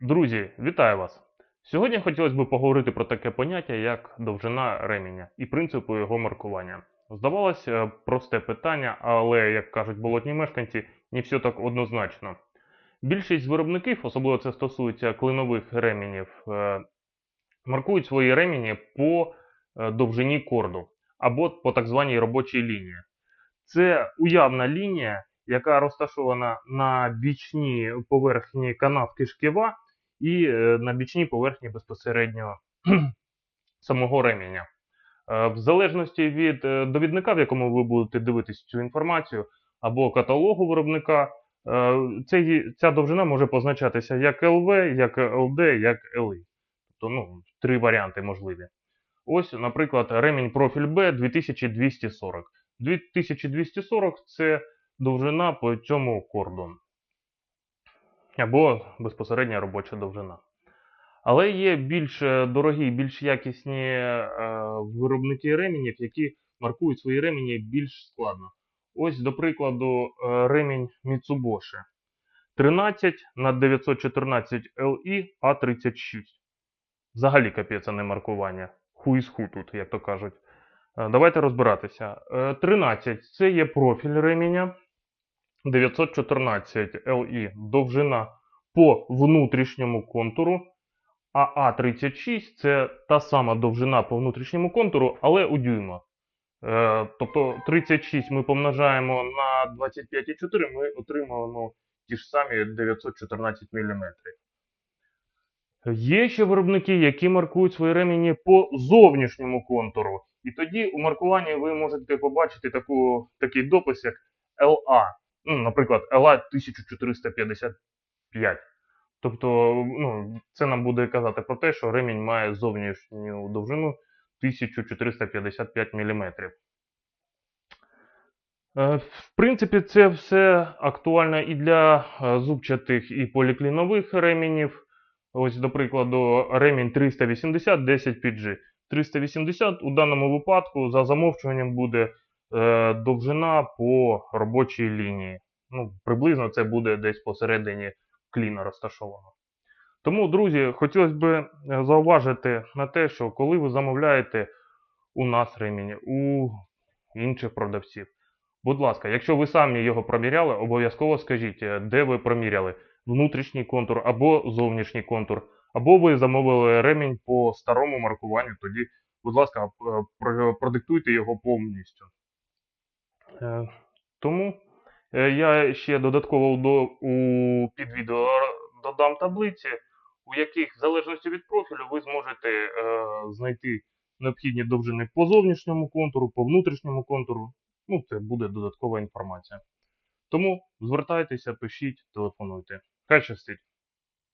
Друзі, вітаю вас! Сьогодні хотілося б поговорити про таке поняття, як довжина ременя і принципу його маркування. Здавалось, е, просте питання, але, як кажуть болотні мешканці, не все так однозначно. Більшість виробників, особливо це стосується клинових ременів, е, маркують свої ремені по е, довжині корду або по так званій робочій лінії. Це уявна лінія, яка розташована на бічній поверхні канавки шківа і е, на бічній поверхні безпосередньо самого ременя. Е, В залежності від е, довідника, в якому ви будете дивитися цю інформацію, або каталогу виробника, ця довжина може позначатися як LV, як LD, як LI. Тобто ну, три варіанти можливі. Ось, наприклад, ремінь профіль B 2240. 2240 це довжина по цьому корду. Або безпосередня робоча довжина. Але є більш е, дорогі, більш якісні е, виробники ременів, які маркують свої ремені більш складно. Ось, до прикладу, е, ремінь Mitsubishi 13 на 914 LI A36. Взагалі капець, а не маркування. Хуїсху тут, як то кажуть. Е, Давайте розбиратися. Е, 13 це є профіль ременя. 914 LI довжина по внутрішньому контуру. А А36 це та сама довжина по внутрішньому контуру, але у дюйма. Е, тобто 36 ми помножаємо на 25,4, ми отримуємо ті ж самі 914 мм. Є ще виробники, які маркують свої ремені по зовнішньому контуру. І тоді у маркуванні ви можете побачити таку, такий допис, як LA. Ну, наприклад, LA 1455. Тобто, ну, це нам буде казати про те, що ремінь має зовнішню довжину 1455 мм. Е, В принципі, це все актуально і для е, зубчатих і поліклінових ременів. Ось, до прикладу, ремінь 380 10 PG. 380 у даному випадку за замовчуванням буде е, довжина по робочій лінії. Ну, приблизно це буде десь посередині кліна розташовано. Тому, друзі, хотілося б е, зауважити на те, що коли ви замовляєте у нас ремінь, у інших продавців, будь ласка, якщо ви самі його проміряли, обов'язково скажіть, е, де ви проміряли внутрішній контур або зовнішній контур, або ви замовили ремінь по старому маркуванню, тоді, будь ласка, продиктуйте його повністю. Е, Тому е, я ще додатково до, у під відео додам таблиці, у яких, в залежності від профілю, ви зможете е, знайти необхідні довжини по зовнішньому контуру, по внутрішньому контуру. Ну, це буде додаткова інформація. Тому звертайтеся, пишіть, телефонуйте. Хай щастить!